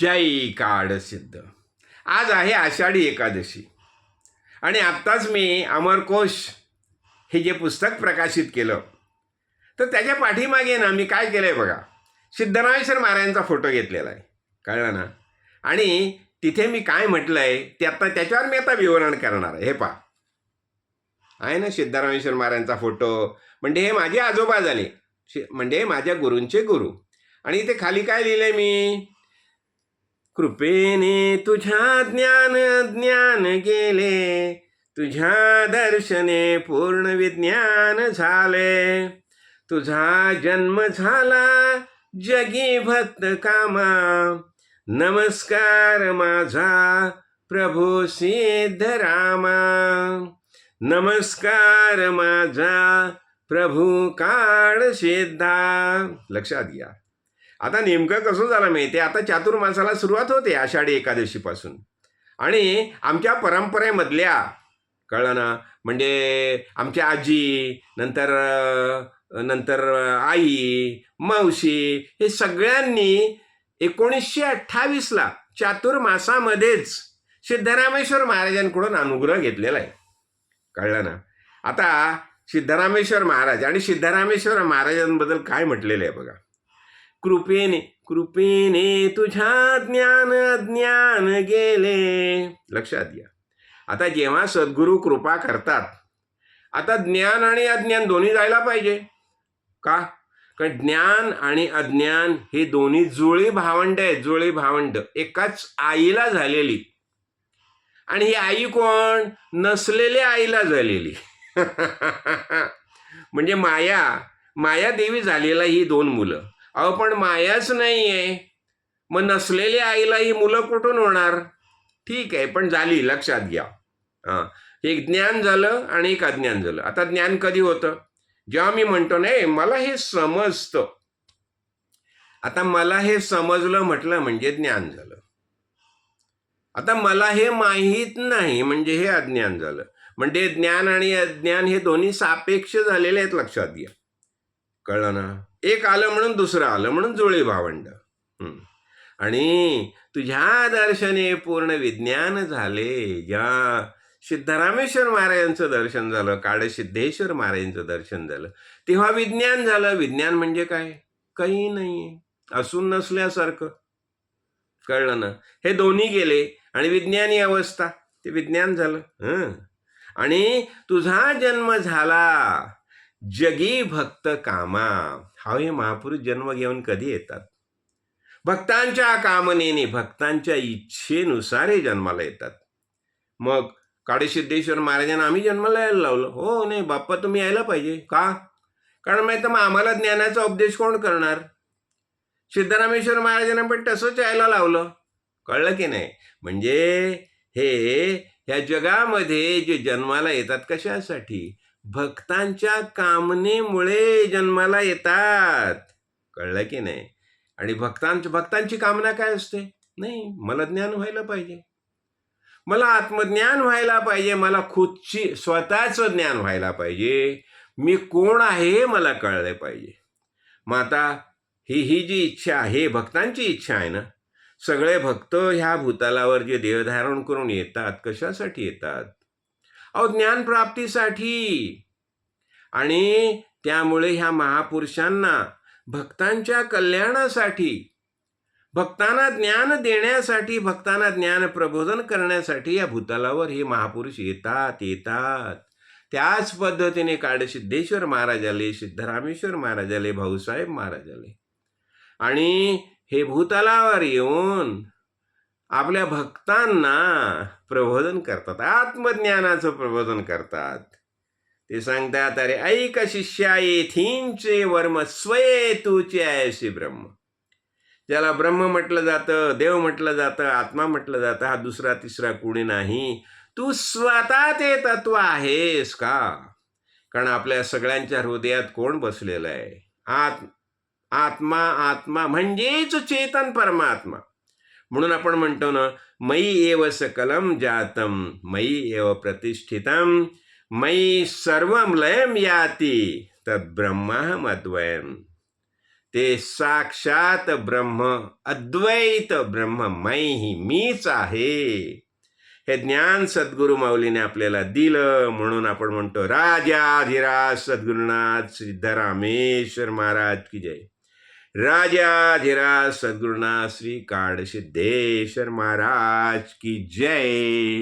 जय काड सिद्ध. आज आहे आषाढी एकादशी. आणि आत्ताच मी अमरकोश हे जे पुस्तक प्रकाशित केलं तर त्याच्या पाठीमागे ना मी काय केलं आहे बघा सिद्धरामेश्वर महाराजांचा फोटो घेतलेला आहे. कळलं ना? आणि तिथे मी काय म्हटलं आहे ते आत्ता त्याच्यावर मी आता विवरण करणार आहे. हे पहा. आहे ना सिद्धरामेश्वर महाराजांचा फोटो? म्हणजे हे माझे आजोबा झाले. म्हणजे माझ्या गुरूंचे गुरु. आणि इथे खाली काय लिहिलं आहे मी? कृपेने तुझ्या ज्ञान ज्ञान गेले. तुझ्या दर्शने पूर्ण विज्ञान झाले. तुझा जन्म झाला जगी भक्त कामा. नमस्कार माझा प्रभू सिद्धरामा नमस्कार माझा प्रभू काळ सिद्धा लक्षात घ्या. आता नेमकं कसं झालं माहिती आहे आता चातुर्मासाला सुरुवात होते आषाढी एकादशीपासून. आणि आमच्या परंपरेमधल्या कळलं ना? म्हणजे आमची आजी नंतर नंतर आई मावशी हे सगळ्यांनी एकोणीसशे अठ्ठावीसला चातुर्मासामध्येच सिद्धरामेश्वर महाराजांकडून अनुग्रह घेतलेला आहे. कळलं ना? आता सिद्धरामेश्वर महाराज आणि सिद्धरामेश्वर महाराजांबद्दल काय म्हटलेलं आहे बघा? कृपेने कृपेने तुझ्या ज्ञान ज्ञान गेले लक्षात घ्या आता जेव्हा सद्गुरू कृपा करतात आता ज्ञान आणि अज्ञान दोन्ही जायला पाहिजे का कारण ज्ञान आणि अज्ञान हे दोन्ही जुळी भावंड आहेत जुळी भावंड एकाच आईला झालेली आणि ही आई कोण नसलेल्या आईला झालेली म्हणजे माया माया देवी झालेला ही दोन मुलं अहो पण मायाच नाही आहे मग नसलेल्या आईला ही मुलं कुठून होणार? ठीक आहे पण झाली लक्षात घ्या. हां. एक ज्ञान झालं आणि एक अज्ञान झालं. आता ज्ञान कधी होतं? जेव्हा मी म्हणतो नाही मला हे समजतं. आता मला हे समजलं म्हटलं म्हणजे ज्ञान झालं. आता मला हे माहीत नाही म्हणजे हे अज्ञान झालं. म्हणजे ज्ञान आणि अज्ञान हे दोन्ही सापेक्ष झालेले आहेत लक्षात घ्या. कळलं ना? एक आलं म्हणून दुसरं आलं म्हणून जुळे भावंड. आणि तुझ्या दर्शने पूर्ण विज्ञान झाले. ज्या सिद्धरामेश्वर महाराजांचं दर्शन झालं काळसिद्धेश्वर महाराजांचं दर्शन झालं तेव्हा विज्ञान झालं. विज्ञान म्हणजे काय? काही नाही असून नसल्यासारखं. कळलं ना? हे दोन्ही गेले आणि विज्ञानी अवस्था. ते विज्ञान झालं. हं. आणि तुझा जन्म झाला. जगी भक्त कामा. हा हे महापुरुष जन्म घेऊन कधी येतात? भक्तांच्या कामनेने भक्तांच्या इच्छेनुसार हे जन्माला येतात. मग काळेसिद्धेश्वर महाराजांना आम्ही जन्माला यायला लावलं. हो नाही बाप्पा तुम्ही यायला पाहिजे. का? कारण माहिती मग आम्हाला ज्ञानाचा उपदेश कोण करणार? सिद्धरामेश्वर महाराजांना पण तसंच यायला लावलं. कळलं की नाही? म्हणजे हे ह्या जगामध्ये जे जन्माला येतात कशासाठी? भक्तांच्या कामनेमुळे जन्माला येतात. कळलं की नाही? आणि भक्तांच्या भक्तांची कामना काय असते? नाही मला ज्ञान व्हायला पाहिजे. मला आत्मज्ञान व्हायला पाहिजे. मला खुदची स्वतःचं ज्ञान व्हायला पाहिजे. मी कोण आहे हे मला कळलं पाहिजे. मग आता ही ही जी इच्छा आहे भक्तांची इच्छा आहे ना? सगळे भक्त ह्या भूतालावर जे देहधारण करून येतात कशासाठी येतात? अहो ज्ञानप्राप्तीसाठी. आणि त्यामुळे ह्या महापुरुषांना भक्तांच्या कल्याणासाठी भक्तांना ज्ञान देण्यासाठी भक्तांना ज्ञान प्रबोधन करण्यासाठी या भूतलावर हे महापुरुष येतात येतात. त्याच पद्धतीने काडसिद्धेश्वर महाराज आले सिद्धरामेश्वर महाराज आले भाऊसाहेब महाराज आले आणि हे भूतलावर येऊन आपल्या भक्तांना प्रबोधन करतात आत्मज्ञानाचं प्रबोधन करतात. ते सांगतात अरे ऐक शिष्या येथींचे वर्म स्वये तुचे आयसी ब्रह्म. ज्याला ब्रह्म म्हटलं जातं देव म्हटलं जातं आत्मा म्हटलं जातं हा दुसरा तिसरा कुणी नाही. तू स्वतः ते तत्व आहेस का? कारण आपल्या सगळ्यांच्या हृदयात कोण बसलेलं आहे? आत आत्मा आत्मा म्हणजेच चेतन परमात्मा. म्हणून आपण म्हणतो ना मयी एव सकलम जातम मयी एव प्रतिष्ठितम मयी सर्व लयम याती तद्ब्रह्माहम अद्वयम ते साक्षात ब्रह्म अद्वैत ब्रह्म मै ही मीच आहे। हे ज्ञान सद्गुरु माऊलीने आपल्याला दिलं म्हणून आपण म्हणतो राजाधिराज सद्गुरुनाथ सिद्धरामेश्वर महाराज की जय। राजाधिराज सद्गुरुना श्री काड सिद्धेश्वर महाराज की जय.